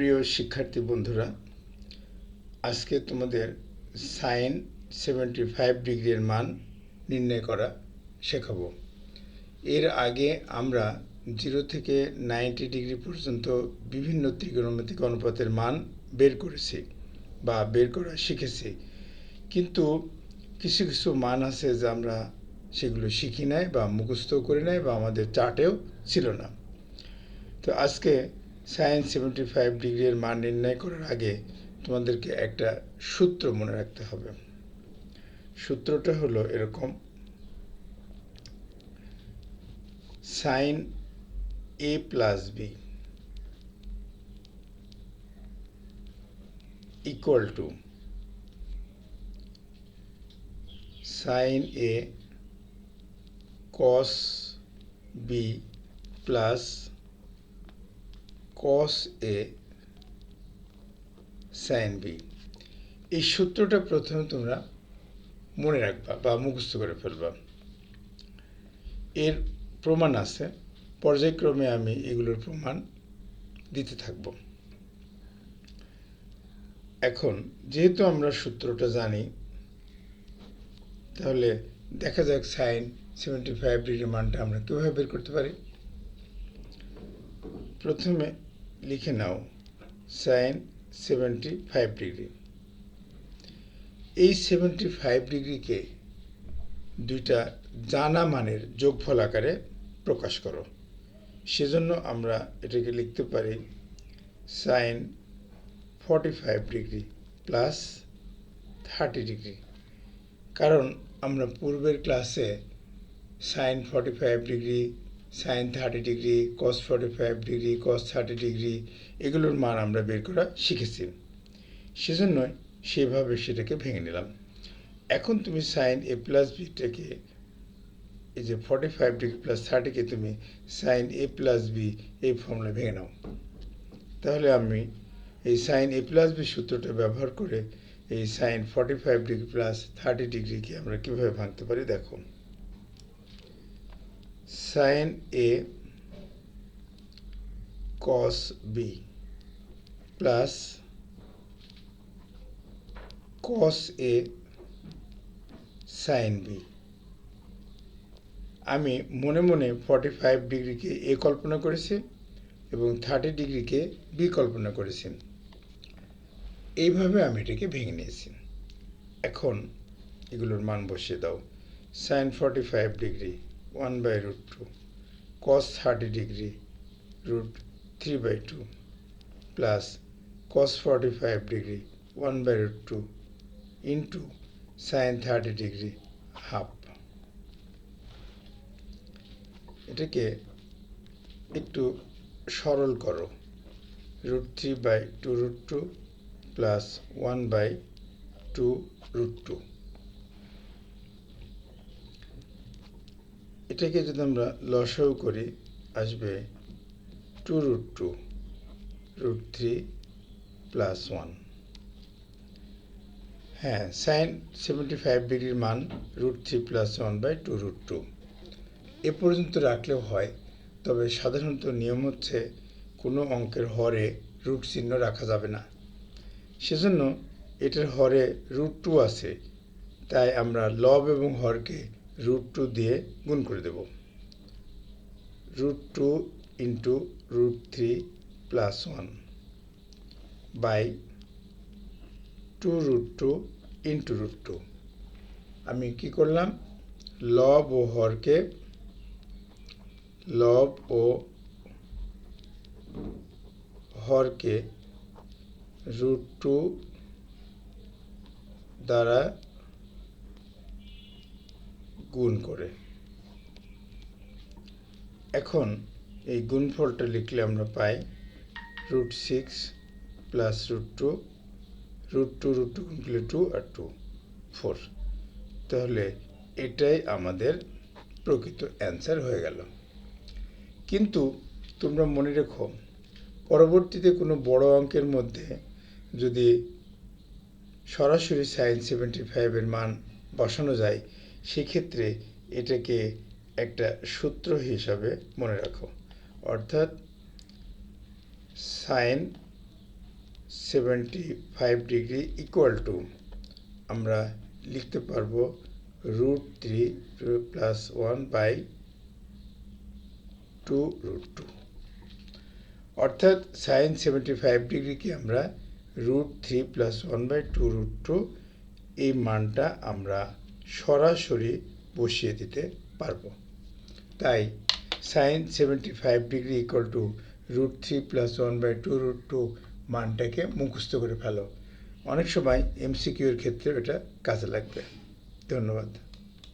প্রিয় শিক্ষার্থী বন্ধুরা, আজকে তোমাদের সাইন সেভেন্টি ফাইভ ডিগ্রির মান নির্ণয় করা শেখাবো। এর আগে আমরা জিরো থেকে নাইনটি ডিগ্রি পর্যন্ত বিভিন্ন ত্রিকোণমিতিক অনুপাতের মান বের করেছি বা বের করা শিখেছি। কিন্তু কিছু কিছু মান আছে যে আমরা সেগুলো শিখি নাই বা মুখস্থ করি নাই বা আমাদের চার্টেও ছিল না। তো আজকে সায়েন্স সেভেন্টি ফাইভ ডিগ্রির মান নির্ণয় করার আগে তোমাদেরকে একটা সূত্র মনে রাখতে হবে। সূত্রটা হলো এরকম। Sine A plus B equal to sine A cos B plus cos A sine B এই সূত্রটা প্রথমে তোমরা মনে রাখবা বা মুখস্থ করে ফেলবা। এর প্রমাণ আছে। পর্যায়ক্রমে আমি এগুলোর প্রমাণ দিতে থাকব। এখন যেহেতু আমরা সূত্রটা জানি, তাহলে দেখা যাক সাইন সেভেন্টি ফাইভ ডিগ্রি মানটা আমরা কীভাবে বের করতে পারি। প্রথমে লিখে নাও। সাইন সেভেন্টি ফাইভ ডিগ্রি এই সেভেন্টি ফাইভ ডিগ্রিকে দুইটা জানা মানের যোগফল আকারে প্রকাশ করো। সেজন্য আমরা এটাকে লিখতে পারি sine forty five degree plus thirty degree কারণ আমরা পূর্বের ক্লাসে sine forty five degree sine thirty degree cos forty five degree cos thirty degree, এগুলোর মান আমরা বের করা শিখেছি। সেজন্যই সেভাবে সেটাকে ভেঙে নিলাম। এখন তুমি সাইন এ প্লাস বিটাকে এই যে ফর্টি ফাইভ ডিগ্রি প্লাস থার্টিকে তুমি সাইন এ প্লাস বি এই ফর্মুলা ভেঙে নাও। তাহলে আমি এই সাইন এ প্লাস বি সূত্রটা ব্যবহার করে এই sine forty five degree plus thirty ডিগ্রিকে আমরা কীভাবে ভাঙতে পারি দেখো। Sine A cos B plus cos A sine B আমি মনে মনে ফর্টি ফাইভ ডিগ্রিকে এ কল্পনা করেছি এবং থার্টি ডিগ্রিকে বি কল্পনা করেছি। এইভাবে আমি এটাকে ভেঙে নিয়েছি। এখন এগুলোর মান বসিয়ে দাও। Sine forty five degree. One by root two cos thirty degree root three by two plus cos forty five degree one by root two into sine thirty degree half এটাকে একটু সরল করো। Root three by two root two plus one by two root two এটাকে যদি আমরা লসাও করি, আসবে two root two root three plus one হ্যাঁ সাইন সেভেন্টি ফাইভ ডিগ্রির মান root three plus one by two root two এ পর্যন্ত রাখলেও হয়, তবে সাধারণত নিয়ম হচ্ছে কোনো অঙ্কের হরে রুট চিহ্ন রাখা যাবে না। সেজন্য এটার হরে রুট টু আছে, তাই আমরা লব এবং হরকে রুট টু দিয়ে গুণ করে দেব। Root two into root three plus one by two root two into root two আমি কি করলাম? লব ও হরকে লব ও হরকে রুট টু দ্বারা গুণ করে। এখন এই গুণফলটা লিখলে আমরা পাই root six plus root two root two root two গুণ টু আর টু ফোর তাহলে এটাই আমাদের প্রকৃত অ্যান্সার হয়ে গেল। কিন্তু তোমরা মনে রেখো, পরবর্তীতে কোনো বড় অঙ্কের মধ্যে যদি সরাসরি সাইন সেভেন্টি ফাইভের মান বসানো যায় সেক্ষেত্রে এটাকে একটা সূত্র হিসাবে মনে রাখো। অর্থাৎ sine seventy five degree equal to আমরা লিখতে পারব root three plus one by two root two অর্থাৎ সাইন সেভেন্টি ফাইভ ডিগ্রিকে আমরা root three plus one by two root two এই মানটা আমরা সরাসরি বসিয়ে দিতে পারব। তাই sine seventy five degree equal to root three plus one by two root two মানটাকে মুখস্থ করে ফেলো। অনেক সময় এমসিকিউর ক্ষেত্রে এটা কাজে লাগবে। ধন্যবাদ।